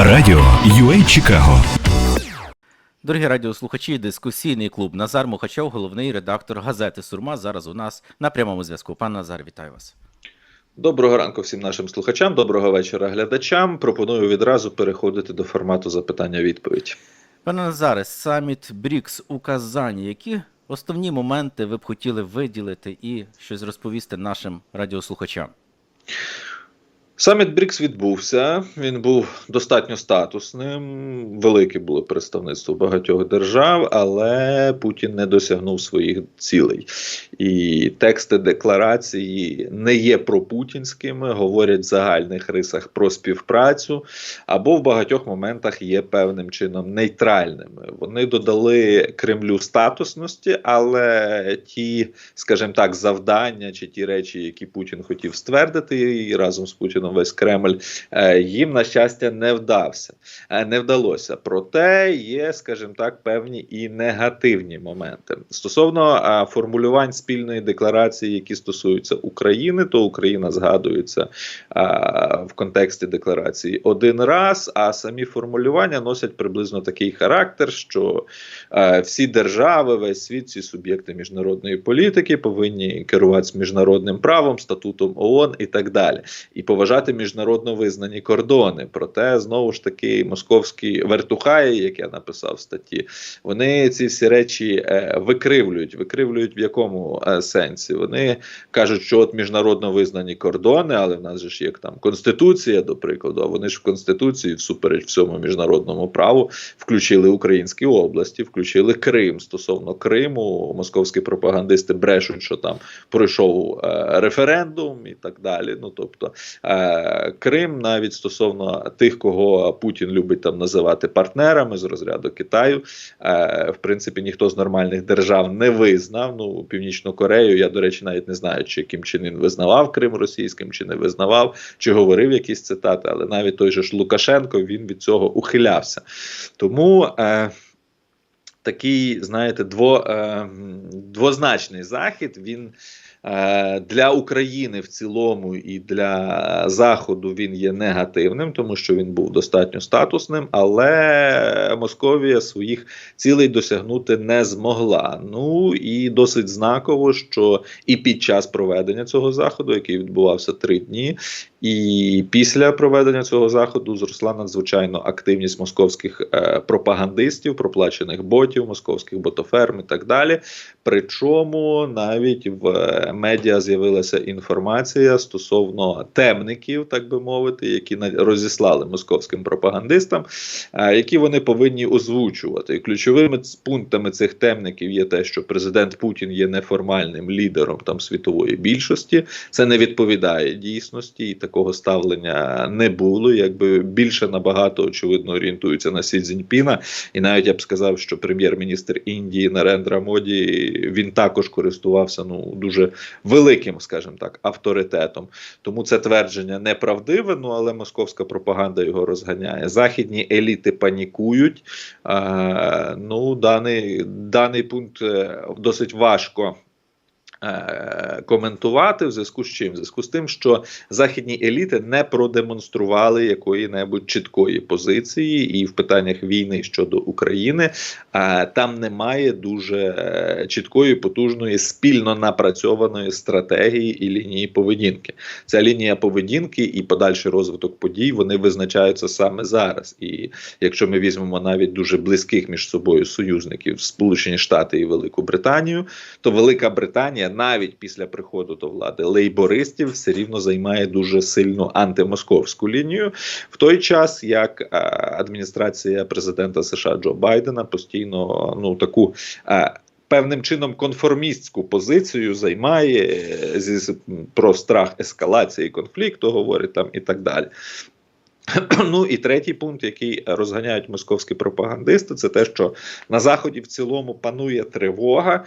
Радіо UA Чикаго. Дорогі радіослухачі, дискусійний клуб Назар Мухачов, головний редактор газети Сурма. Зараз у нас на прямому зв'язку. Пан Назар, вітаю вас. Доброго ранку всім нашим слухачам, доброго вечора глядачам. Пропоную відразу переходити до формату запитання-відповідь. Пане Назаре, саміт БРІКС у Казані. Які основні моменти ви б хотіли виділити і щось розповісти нашим радіослухачам? Саміт БРІКС відбувся. Він був достатньо статусним. Велике було представництво багатьох держав, але Путін не досягнув своїх цілей. І тексти декларації не є пропутінськими, говорять в загальних рисах про співпрацю, або в багатьох моментах є певним чином нейтральними. Вони додали Кремлю статусності, але ті, скажімо так, завдання чи ті речі, які Путін хотів ствердити, і разом з Путіном весь Кремль е, їм на щастя не вдався, е, не вдалося. Проте є, скажімо так, певні і негативні моменти стосовно е, формулювань спільної декларації, які стосуються України, то Україна згадується в контексті декларації один раз. А самі формулювання носять приблизно такий характер, що всі держави, весь світ, всі суб'єкти міжнародної політики повинні керуватися міжнародним правом, статутом ООН і так далі, і поважати міжнародно визнані кордони. Проте знову ж таки московські вертухаї, як я написав в статті, вони ці всі речі е, викривлюють. Викривлюють в якому е, сенсі? Вони кажуть, що от міжнародно визнані кордони, але в нас же ж є там конституція, до прикладу. А вони ж в конституції, всупереч всьому міжнародному праву, включили українські області, включили Крим. Стосовно Криму, московські пропагандисти брешуть, що там пройшов е, референдум і так далі. Ну тобто. Крим, навіть стосовно тих, кого Путін любить там називати партнерами з розряду Китаю, е, в принципі, ніхто з нормальних держав не визнав. Ну, Північну Корею, я до речі, навіть не знаю, чи Кім Чен визнавав Крим російським, чи не визнавав, чи говорив якісь цитати, але навіть той же ж Лукашенко він від цього ухилявся. Тому. Е, Такий, знаєте, дво, е, двозначний захід. Він для України в цілому і для Заходу він є негативним, тому що він був достатньо статусним, але Московія своїх цілей досягнути не змогла. Ну і досить знаково, що і під час проведення цього заходу, який відбувався три дні, і після проведення цього заходу зросла надзвичайно активність московських е, пропагандистів, проплачених ботів, московських ботоферм і так далі. Причому навіть в медіа з'явилася інформація стосовно темників, так би мовити, які розіслали московським пропагандистам, е, які вони повинні озвучувати. І ключовими пунктами цих темників є те, що президент Путін є неформальним лідером там світової більшості. Це не відповідає дійсності, і такого ставлення не було. Якби більше набагато очевидно орієнтуються на Сі Цзіньпіна. І навіть я б сказав, що прем'єр-міністр Індії Нарендра Моді він також користувався ну дуже великим, скажімо так, авторитетом. Тому це твердження неправдиве, ну але московська пропаганда його розганяє. Західні еліти панікують. Е, ну, даний, даний пункт е, досить важко. Е, коментувати в зв'язку з чим? В зв'язку з тим, що західні еліти не продемонстрували якої-небудь чіткої позиції, і в питаннях війни щодо України а, там немає дуже е, чіткої, потужної, спільно напрацьованої стратегії і лінії поведінки. Ця лінія поведінки і подальший розвиток подій вони визначаються саме зараз. І якщо ми візьмемо навіть дуже близьких між собою союзників Сполучені Штати і Велику Британію, то Велика Британія навіть після приходу до влади лейбористів все рівно займає дуже сильну антимосковську лінію, в той час як е, адміністрація президента США Джо Байдена постійно ну таку. Е, Певним чином конформістську позицію займає е, зі про страх ескалації конфлікту, говорить там і так далі. Ну і третій пункт, який розганяють московські пропагандисти, це те, що на заході в цілому панує тривога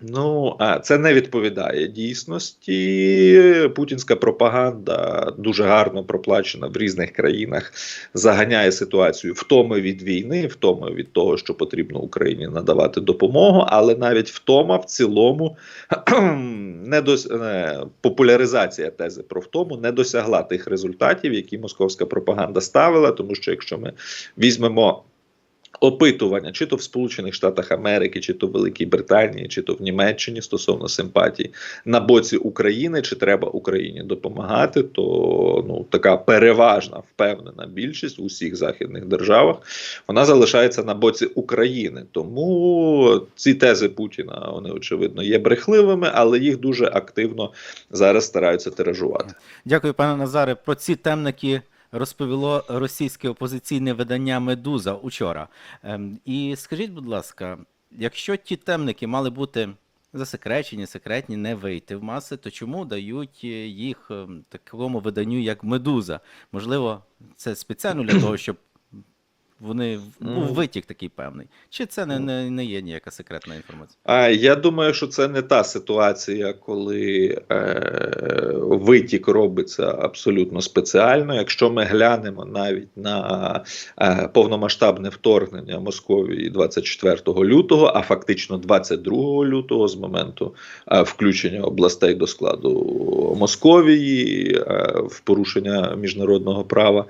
Ну, а це не відповідає дійсності. Путінська пропаганда дуже гарно проплачена в різних країнах, заганяє ситуацію втоми від війни, втоми від того, що потрібно Україні надавати допомогу, але навіть втома в цілому не дос... популяризація тези про втому не досягла тих результатів, які московська пропаганда ставила. Тому що якщо ми візьмемо опитування, чи то в Сполучених Штатах Америки, чи то в Великій Британії, чи то в Німеччині стосовно симпатії на боці України, чи треба Україні допомагати, то ну така переважна впевнена більшість в усіх західних державах вона залишається на боці України. Тому ці тези Путіна вони очевидно є брехливими, але їх дуже активно зараз стараються тиражувати. Дякую, пане Назаре. Про ці темники розповіло російське опозиційне видання Медуза учора. Ем, І скажіть, будь ласка, якщо ті темники мали бути засекречені, секретні, не вийти в маси, то чому дають е, їх ем, такому виданню, як Медуза? Можливо, це спеціально для того, щоб вони був витік такий певний. Чи це не, не, не є ніяка секретна інформація? А я думаю, що це не та ситуація, коли е, витік робиться абсолютно спеціально. Якщо ми глянемо навіть на е, повномасштабне вторгнення Московії 24 лютого, а фактично 22 лютого, з моменту е, включення областей до складу Московії е, в порушення міжнародного права.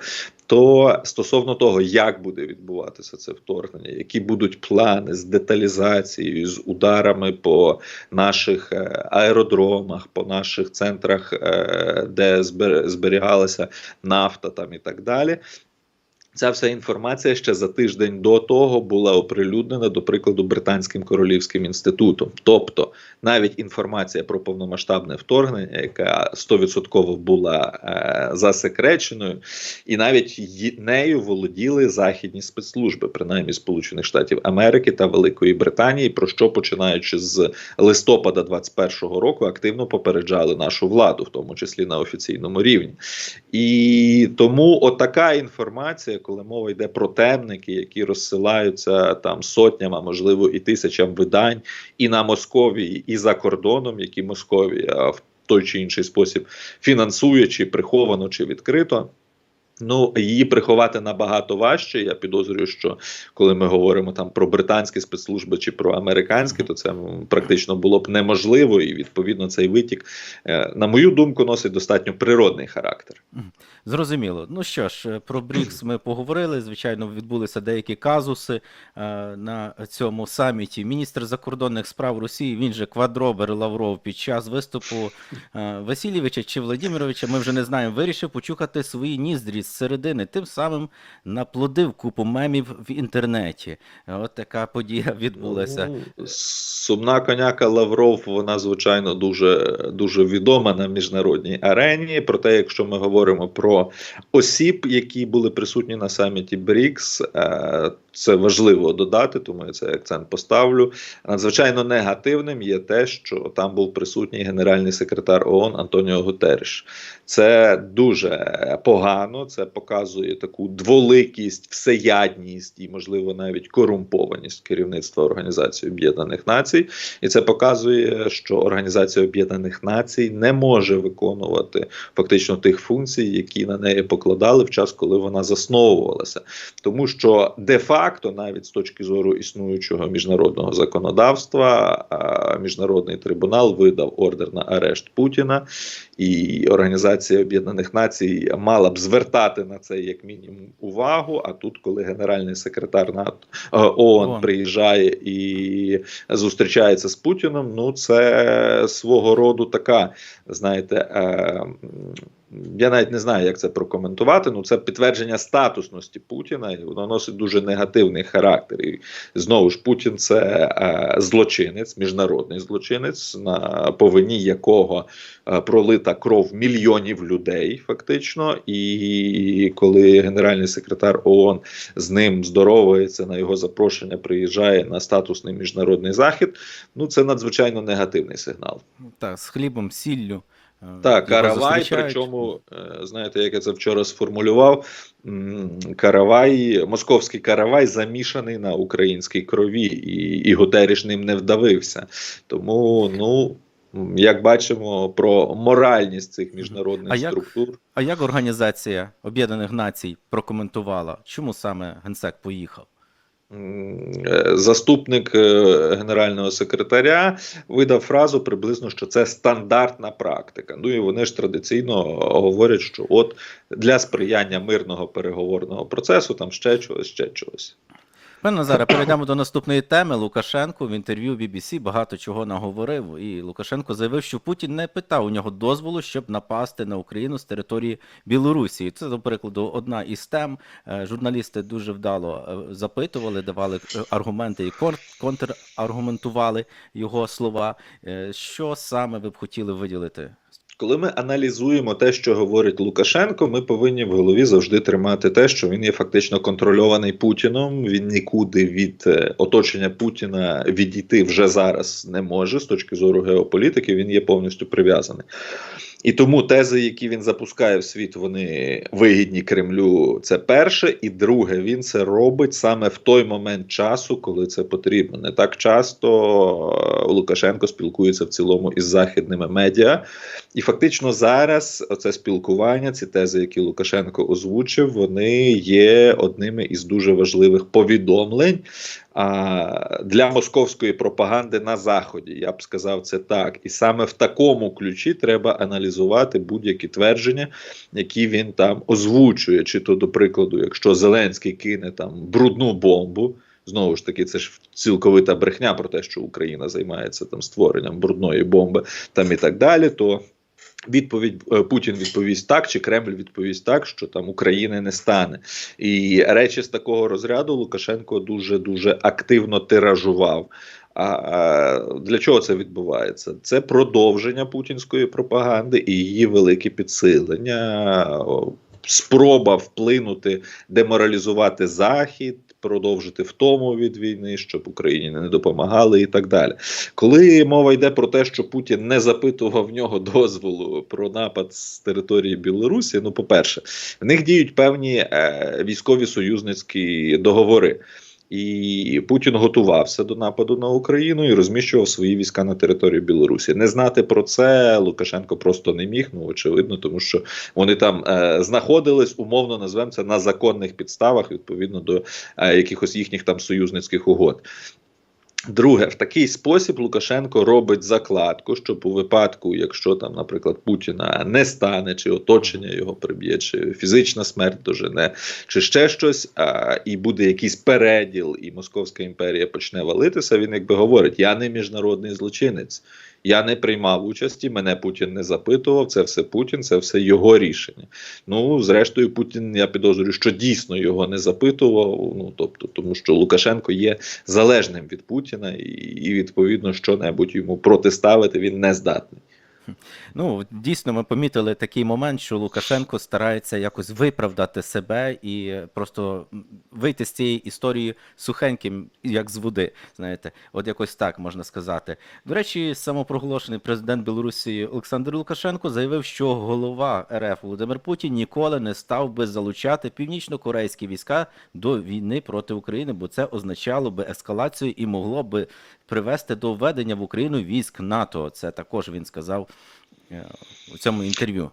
То стосовно того, як буде відбуватися це вторгнення, які будуть плани з деталізацією, з ударами по наших е, аеродромах, по наших центрах, е, де зберігалася нафта, там і так далі. Ця вся інформація ще за тиждень до того була оприлюднена, до прикладу, Британським королівським інститутом. Тобто, навіть інформація про повномасштабне вторгнення, яка 100% була е, засекреченою, і навіть нею володіли західні спецслужби, принаймні Сполучених Штатів Америки та Великої Британії, про що починаючи з листопада 21-го року активно попереджали нашу владу, в тому числі на офіційному рівні. І тому отака інформація, коли мова йде про темники, які розсилаються там сотням, а можливо і тисячам видань, і на Московії, і за кордоном, які Московія в той чи інший спосіб фінансує, чи приховано, чи відкрито. Ну, її приховати набагато важче. Я підозрюю, що коли ми говоримо там про британські спецслужби чи про американські, то це практично було б неможливо, і відповідно цей витік, е, на мою думку, носить достатньо природний характер. Зрозуміло. Ну що ж, е, про БРІКС ми поговорили. Звичайно, відбулися деякі казуси е, на цьому саміті. Міністр закордонних справ Росії, він же квадробер Лавров, під час виступу Васильєвича чи Владимировича, ми вже не знаємо, вирішив почухати свої ніздрі з середини. Тим самим наплодив купу мемів в інтернеті. От така подія відбулася. Ну, Сумна коняка Лавров, вона звичайно дуже, дуже відома на міжнародній арені. Проте, якщо ми говоримо про осіб, які були присутні на саміті БРІКС, е, це важливо додати, тому я цей акцент поставлю. Надзвичайно негативним є те, що там був присутній генеральний секретар ООН Антоніо Гутереш. Це дуже погано. Це показує таку дволикість, всеядність і, можливо, навіть корумпованість керівництва Організації Об'єднаних Націй. І це показує, що Організація Об'єднаних Націй не може виконувати фактично тих функцій, які на неї покладали в час, коли вона засновувалася. Тому що де-факто, навіть з точки зору існуючого міжнародного законодавства, міжнародний трибунал видав ордер на арешт Путіна, і Організація Об'єднаних Націй мала б звертати на це як мінімум увагу. А тут, коли генеральний секретар НАТО е, ООН приїжджає і зустрічається з Путіним, ну це свого роду така, знаєте. Я навіть не знаю, як це прокоментувати. Ну, це підтвердження статусності Путіна, і воно носить дуже негативний характер. І знову ж Путін це е, злочинець, міжнародний злочинець, на повині якого е, пролита кров мільйонів людей, фактично. І коли генеральний секретар ООН з ним здоровається на його запрошення, приїжджає на статусний міжнародний захід. Ну це надзвичайно негативний сигнал. Так, з хлібом, сіллю. Так, Каравай, причому, е, знаєте, як я це вчора сформулював, Каравай, московський Каравай замішаний на українській крові, і, і Гутеріш ним не вдавився. Тому, ну, як бачимо, про моральність цих міжнародних А як- структур. А як Організація Об'єднаних Націй прокоментувала, чому саме генсек поїхав? Е, Заступник е, генерального секретаря видав фразу приблизно, що це стандартна практика. Ну і вони ж традиційно говорять, що от для сприяння мирного переговорного процесу там ще чогось, ще чогось. Пане Назаре, перейдемо до наступної теми. Лукашенко в інтерв'ю BBC багато чого наговорив. І Лукашенко заявив, що Путін не питав у нього дозволу, щоб напасти на Україну з території Білорусі. Це, до прикладу, одна із тем. Е, Журналісти дуже вдало е, запитували, давали е, аргументи і кон- контраргументували його слова. Що саме ви б хотіли виділити? Коли ми аналізуємо те, що говорить Лукашенко, ми повинні в голові завжди тримати те, що він є фактично контрольований Путіном. Він нікуди від е, оточення Путіна відійти вже зараз не може з точки зору геополітики. Він є повністю прив'язаний. І тому тези, які він запускає в світ, вони вигідні Кремлю. Це перше, і друге, він це робить саме в той момент часу, коли це потрібно. Не так часто е, Лукашенко спілкується в цілому із західними медіа. І фактично зараз оце спілкування, ці тези, які Лукашенко озвучив, вони є одними із дуже важливих повідомлень для московської пропаганди на заході. Я б сказав це так. І саме в такому ключі треба аналізувати будь-які твердження, які він там озвучує. Чи то, до прикладу, якщо Зеленський кине там брудну бомбу. Знову ж таки, це ж цілковита брехня про те, що Україна займається там створенням брудної бомби, там і так далі. То відповідь е, Путін відповість так, чи Кремль відповість так, що там України не стане. І речі з такого розряду Лукашенко дуже дуже активно тиражував. А, для чого це відбувається? Це продовження путінської пропаганди і її велике підсилення. Спроба вплинути, деморалізувати Захід, продовжити втому від війни, щоб Україні не допомагали, і так далі. Коли мова йде про те, що Путін не запитував в нього дозволу про напад з території Білорусі, ну, по-перше, в них діють певні е, військові союзницькі договори. І Путін готувався до нападу на Україну і розміщував свої війська на території Білорусі. Не знати про це Лукашенко просто не міг. Ну очевидно, тому що вони там е, знаходились, умовно назвемо це на законних підставах, відповідно до е, якихось їхніх там союзницьких угод. Друге, в такий спосіб Лукашенко робить закладку, щоб у випадку, якщо там, наприклад, Путіна не стане, чи оточення його приб'є, чи фізична смерть дожене, чи ще щось, а, і буде якийсь переділ, і Московська імперія почне валитися. Він якби говорить: я не міжнародний злочинець. Я не приймав участі, мене Путін не запитував. Це все Путін, це все його рішення. Ну, зрештою, Путін, я підозрюю, що дійсно його не запитував. Ну тобто, тому що Лукашенко є залежним від Путіна, і, і відповідно що-небудь йому протиставити він не здатний. Ну, дійсно, ми помітили такий момент, що Лукашенко старається якось виправдати себе і просто вийти з цієї історії сухеньким, як з води. Знаєте, от якось так можна сказати. До речі, самопроголошений президент Білорусі Олександр Лукашенко заявив, що голова РФ Володимир Путін ніколи не став би залучати північно-корейські війська до війни проти України, бо це означало би ескалацію і могло би привести до введення в Україну військ НАТО. Це також він сказав у цьому інтерв'ю.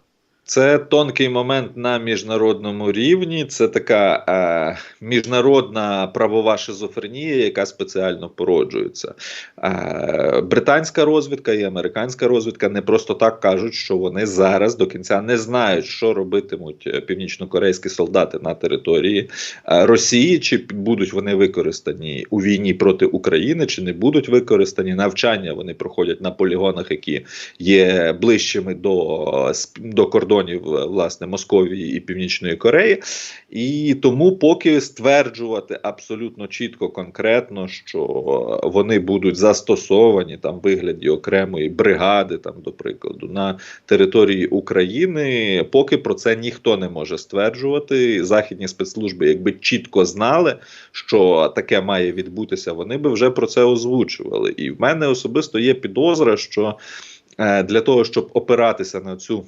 Це тонкий момент на міжнародному рівні. Це така е, міжнародна правова шизофренія, яка спеціально породжується. Е, британська розвідка і американська розвідка не просто так кажуть, що вони зараз до кінця не знають, що робитимуть північнокорейські солдати на території е, Росії, чи будуть вони використані у війні проти України, чи не будуть використані навчання. Вони проходять на полігонах, які є ближчими до, до кордонів е, власне Московії і Північної Кореї. І тому поки стверджувати абсолютно чітко, конкретно, що вони будуть застосовані там вигляді окремої бригади, там, до прикладу, на території України, поки про це ніхто не може стверджувати. Західні спецслужби, якби чітко знали, що таке має відбутися, вони би вже про це озвучували. І в мене особисто є підозра, що е, для того, щоб опиратися на цю.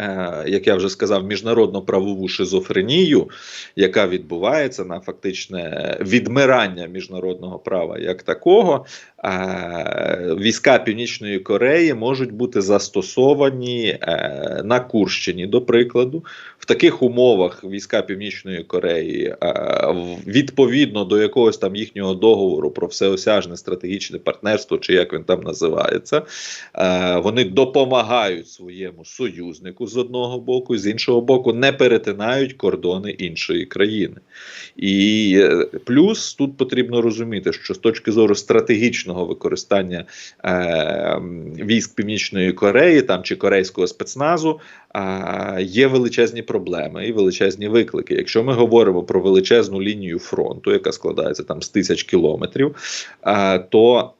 Е, Як я вже сказав, міжнародно-правову шизофренію, яка відбувається на фактичне відмирання міжнародного права як такого, е, війська Північної Кореї можуть бути застосовані е, на Курщині, до прикладу. В таких умовах війська Північної Кореї відповідно до якогось там їхнього договору про всеосяжне стратегічне партнерство, чи як він там називається, вони допомагають своєму союзнику з одного боку, з іншого боку, не перетинають кордони іншої країни. І е, плюс тут потрібно розуміти, що з точки зору стратегічного використання е, військ Північної Кореї там чи корейського спецназу е, є величезні проблеми і величезні виклики. Якщо ми говоримо про величезну лінію фронту, яка складається там з тисяч кілометрів, то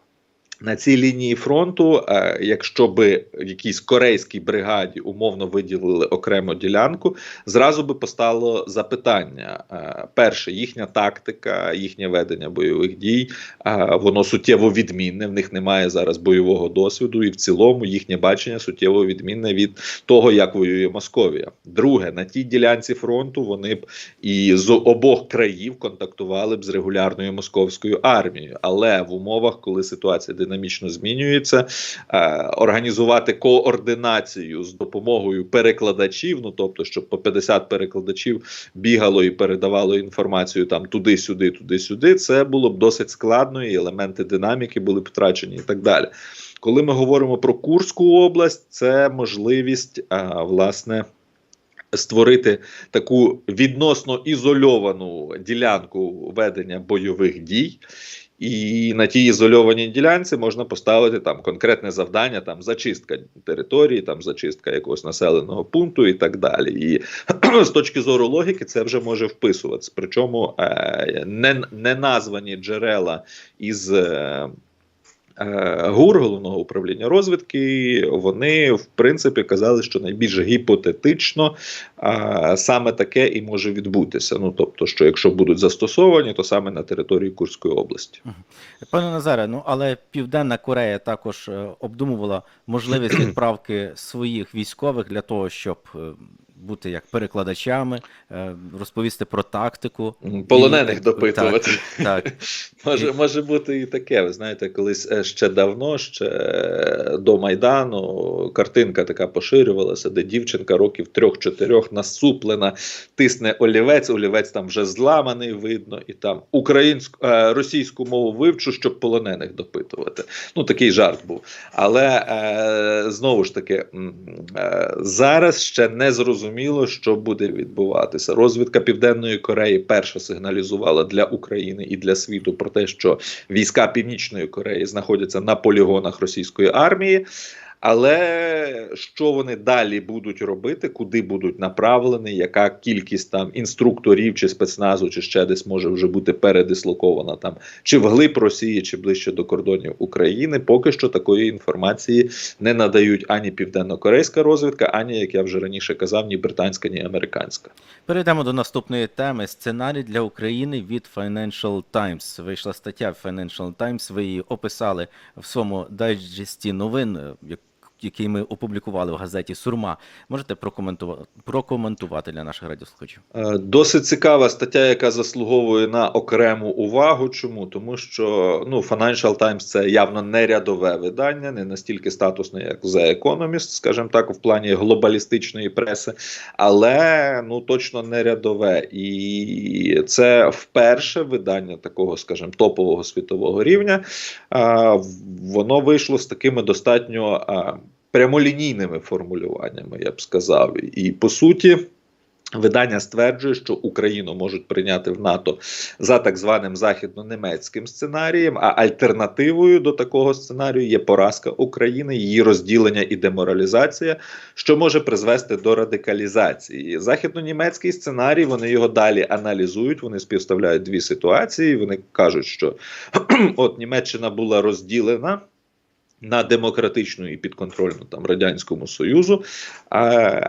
на цій лінії фронту, е, якщо би якійсь корейській бригаді умовно виділили окрему ділянку, зразу би постало запитання: Е, перше, їхня тактика, їхнє ведення бойових дій, е, воно суттєво відмінне. В них немає зараз бойового досвіду, і в цілому їхнє бачення суттєво відмінне від того, як воює Московія. Друге, на тій ділянці фронту вони б і з обох країв контактували б з регулярною московською армією, але в умовах, коли ситуація динамічно змінюється, е, організувати координацію з допомогою перекладачів, ну тобто, щоб по 50 перекладачів бігало і передавало інформацію там туди-сюди, туди-сюди, це було б досить складно, і елементи динаміки були б втрачені і так далі. Коли ми говоримо про Курську область, це можливість а, власне. Створити таку відносно ізольовану ділянку ведення бойових дій, і на тій ізольованій ділянці можна поставити там конкретне завдання, там зачистка території, там зачистка якогось населеного пункту і так далі. І з точки зору логіки це вже може вписуватися. Причому е, не, не названі джерела із. Е, ГУР головного управління розвідки, вони в принципі казали, що найбільш гіпотетично а, саме таке і може відбутися. Ну тобто, що якщо будуть застосовані, то саме на території Курської області. Пане Назаре, ну але Південна Корея також е, обдумувала можливість відправки своїх військових для того, щоб е, бути як перекладачами, е, розповісти про тактику. Полонених І- допитувати. Так, так. Може, може бути і таке. Ви знаєте, колись е, ще давно, ще е, до Майдану, картинка така поширювалася, де дівчинка років трьох-чотирьох насуплена, тисне олівець, олівець там вже зламаний, видно, і там українську російську мову вивчу, щоб полонених допитувати. Ну такий жарт був. Але знову ж таки, зараз ще не зрозуміло, що буде відбуватися. Розвідка Південної Кореї перша сигналізувала для України і для світу про те, що війська Північної Кореї знаходяться на полігонах російської армії. Але що вони далі будуть робити, куди будуть направлені, яка кількість там інструкторів чи спецназу, чи ще десь може вже бути передислокована там, чи вглиб Росії, чи ближче до кордонів України, поки що такої інформації не надають ані південно-корейська розвідка, ані, як я вже раніше казав, ні британська, ні американська. Перейдемо до наступної теми. Сценарій для України від Financial Times. Вийшла стаття в Financial Times. Ви її описали в своєму дайджесті новин, який ми опублікували в газеті Сурма. Можете прокоментувати, прокоментувати для наших радіослухачів? Е, Досить цікава стаття, яка заслуговує на окрему увагу. Чому? Тому що ну, Financial Times це явно не рядове видання, не настільки статусне, як The Economist, скажімо так, в плані глобалістичної преси, але ну точно не рядове. І це вперше видання такого, скажімо, топового світового рівня. А, воно вийшло з такими достатньо а, прямолінійними формулюваннями, я б сказав. І по суті. Видання стверджує, що Україну можуть прийняти в НАТО за так званим західно-німецьким сценарієм. А альтернативою до такого сценарію є поразка України, її розділення і деморалізація, що може призвести до радикалізації. Західно-німецький сценарій вони його далі аналізують. Вони співставляють дві ситуації. Вони кажуть, що от Німеччина була розділена. На демократичну і підконтрольну там радянському союзу, а,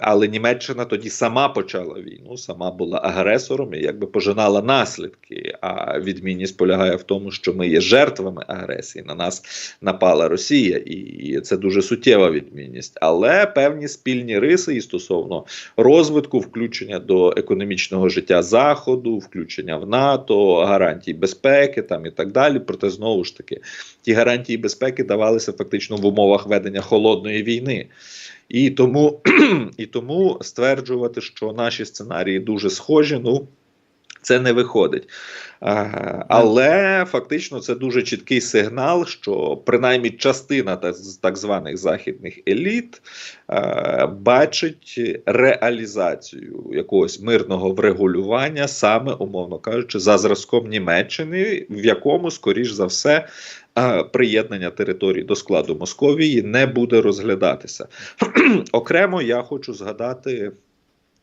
але Німеччина тоді сама почала війну, сама була агресором і якби пожинала наслідки. А відмінність полягає в тому, що ми є жертвами агресії. На нас напала Росія, і це дуже суттєва відмінність. Але певні спільні риси і стосовно розвитку, включення до економічного життя Заходу, включення в НАТО, гарантій безпеки там і так далі. Проте знову ж таки ті гарантії безпеки давалися фактично в умовах ведення холодної війни. І тому, і тому стверджувати, що наші сценарії дуже схожі, ну це не виходить. А, але фактично це дуже чіткий сигнал, що принаймні частина так, званих західних еліт а, бачить реалізацію якогось мирного врегулювання, саме умовно кажучи, за зразком Німеччини, в якому, скоріш за все, а, приєднання територій до складу Московії не буде розглядатися. Окремо я хочу згадати.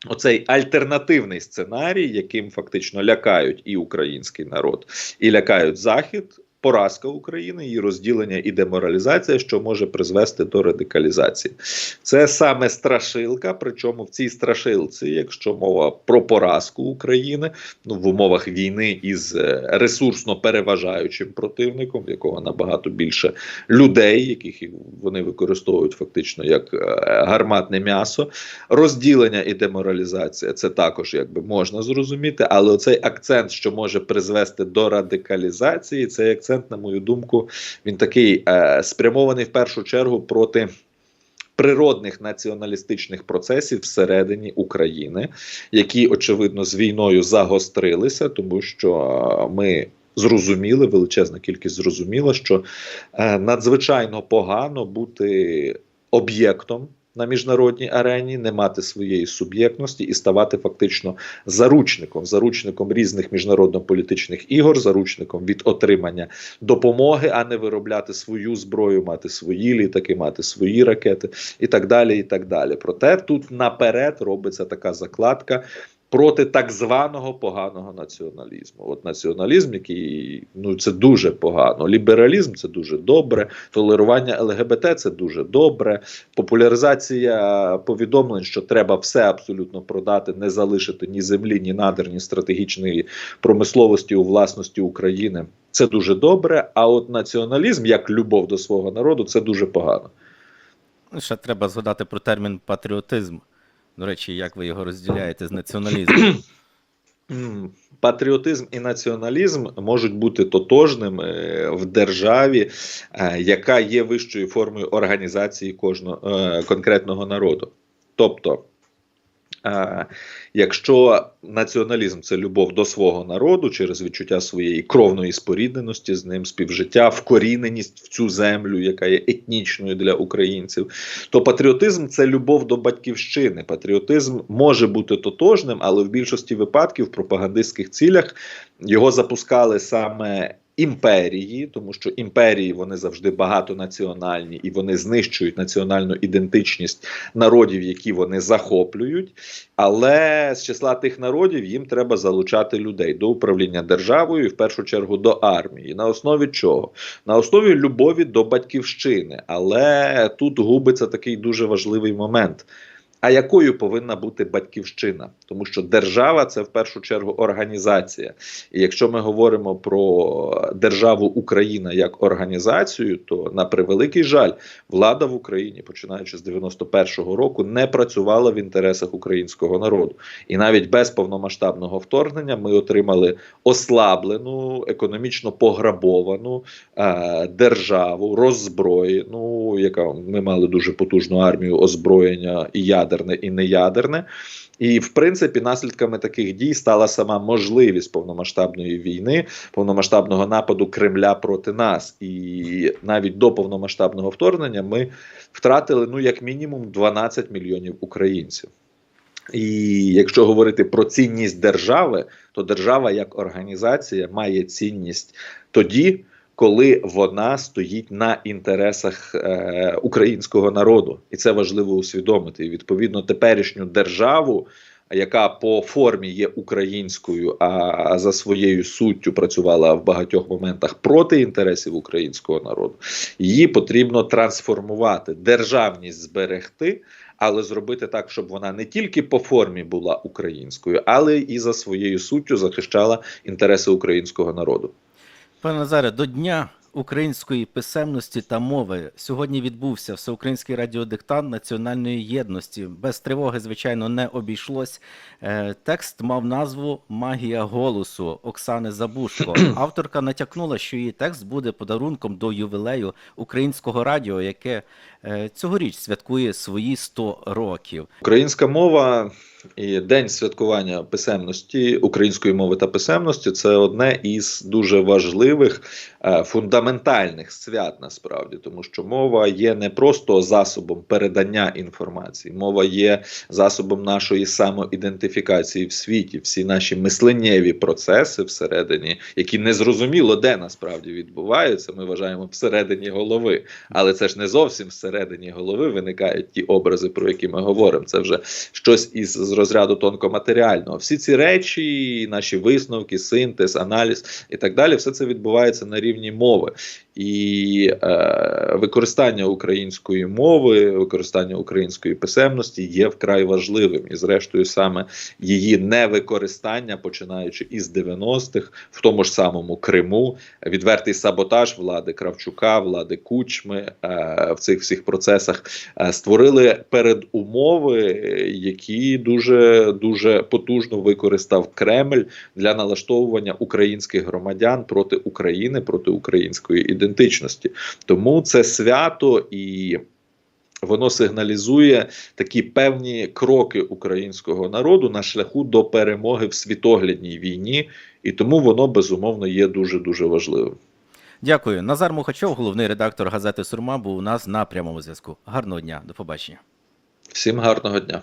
Оцей альтернативний сценарій, яким фактично лякають і український народ, і лякають Захід, поразка України, її розділення і деморалізація, що може призвести до радикалізації. Це саме страшилка. Причому в цій страшилці, якщо мова про поразку України, ну в умовах війни із е, ресурсно переважаючим противником, в якого набагато більше людей, яких вони використовують фактично як е, гарматне м'ясо, розділення і деморалізація це також якби можна зрозуміти, але оцей акцент, що може призвести до радикалізації, цей акцент, на мою думку, він такий е, спрямований в першу чергу проти. Природних націоналістичних процесів всередині України, які очевидно з війною загострилися, тому що ми зрозуміли, величезна кількість зрозуміла, що е, надзвичайно погано бути об'єктом на міжнародній арені, не мати своєї суб'єктності і ставати фактично заручником, заручником різних міжнародно-політичних ігор, заручником від отримання допомоги, а не виробляти свою зброю, мати свої літаки, мати свої ракети і так далі. І так далі. Проте тут наперед робиться така закладка проти так званого поганого націоналізму. От націоналізм, який ну це дуже погано. Лібералізм це дуже добре. Толерування ЛГБТ це дуже добре. Популяризація повідомлень, що треба все абсолютно продати, не залишити ні землі, ні надр, ні стратегічної промисловості у власності України. Це дуже добре. А от націоналізм, як любов до свого народу, це дуже погано. Ще треба згадати про термін патріотизм. До речі, як ви його розділяєте з націоналізмом? Патріотизм і націоналізм можуть бути тотожними в державі, яка є вищою формою організації кожного конкретного народу. Тобто, Якщо націоналізм це любов до свого народу через відчуття своєї кровної спорідненості з ним, співжиття, вкоріненість в цю землю, яка є етнічною для українців, то патріотизм це любов до батьківщини. Патріотизм може бути тотожним, але в більшості випадків в пропагандистських цілях його запускали саме імперії, тому що імперії вони завжди багатонаціональні і вони знищують національну ідентичність народів, які вони захоплюють. Але з числа тих народів їм треба залучати людей до управління державою, і в першу чергу до армії. На основі чого? На основі любові до батьківщини. Але тут губиться такий дуже важливий момент. А якою повинна бути батьківщина? Тому що держава це в першу чергу організація. І якщо ми говоримо про державу Україна як організацію, то на превеликий жаль, влада в Україні, починаючи з 91-го року, не працювала в інтересах українського народу. І навіть без повномасштабного вторгнення ми отримали ослаблену, економічно пограбовану е державу, роззброєну, яка ми мали дуже потужну армію озброєння і ядер ядерне і неядерне. І в принципі наслідками таких дій стала сама можливість повномасштабної війни, повномасштабного нападу Кремля проти нас. І навіть до повномасштабного вторгнення ми втратили ну як мінімум 12 мільйонів українців. І якщо говорити про цінність держави, то держава як організація має цінність тоді коли вона стоїть на інтересах е, українського народу, і це важливо усвідомити. І відповідно теперішню державу. Яка по формі є українською, а за своєю суттю працювала в багатьох моментах проти інтересів українського народу, її потрібно трансформувати, державність зберегти, але зробити так, щоб вона не тільки по формі була українською, але і за своєю суттю захищала інтереси українського народу. Пане Назаре, до Дня української писемності та мови сьогодні відбувся всеукраїнський радіодиктант національної єдності. Без тривоги, звичайно, не обійшлось. Е, Текст мав назву Магія голосу Оксани Забушко. Авторка натякнула, що її текст буде подарунком до ювілею українського радіо, яке цьогоріч святкує свої 100 років. Українська мова і день святкування писемності української мови та писемності це одне із дуже важливих е, фундаментальних свят насправді, тому що мова є не просто засобом передання інформації, мова є засобом нашої самоідентифікації в світі. Всі наші мисленнєві процеси всередині, які незрозуміло де насправді відбуваються, ми вважаємо всередині голови, але це ж не зовсім всередині голови виникають ті образи, про які ми говоримо. Це вже щось із з розряду тонкоматеріального. Всі ці речі, наші висновки, синтез, аналіз і так далі, все це відбувається на рівні мови. І е, використання української мови, використання української писемності є вкрай важливим. І, зрештою, саме її невикористання, починаючи із 90-х, в тому ж самому Криму, відвертий саботаж влади Кравчука, влади Кучми е, в цих всіх процесах е, створили передумови, які дуже дуже потужно використав Кремль для налаштовування українських громадян проти України, проти української ідентичності. Тому це свято і. Воно сигналізує такі певні кроки українського народу на шляху до перемоги в світоглядній війні, і тому воно безумовно є дуже дуже важливим. Дякую. Назар Мухачов, головний редактор газети Сурма, був у нас на прямому зв'язку. Гарного дня, до побачення. Всім гарного дня.